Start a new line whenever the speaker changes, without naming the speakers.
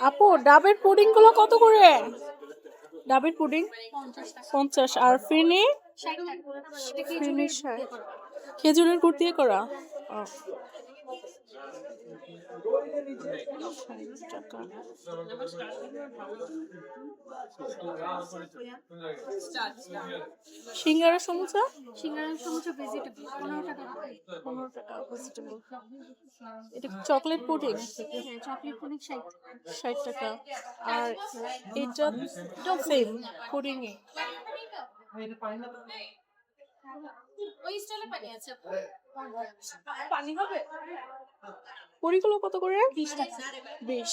আপু, ডাবের পুডিংগুলো কত করে? ডাবের পুডিং? পঞ্চাশ। আর ফিনি? খেজুরের গুড় দিয়ে করা? টাকা। সিঙ্গারা সমুচা
সিঙ্গারার সমুচা ভেজিটেবল পনেরো টাকা
পনেরো টাকা। এটা চকলেট পুডিং?
হ্যাঁ চকলেট পুডিং ষাট
ষাট টাকা। আর এটা সেম পুডিং
ওই স্টাইলে পানি আছে
পানি হবে? পুরিগুলো কত করে?
বিশ টাকা।
বিশ।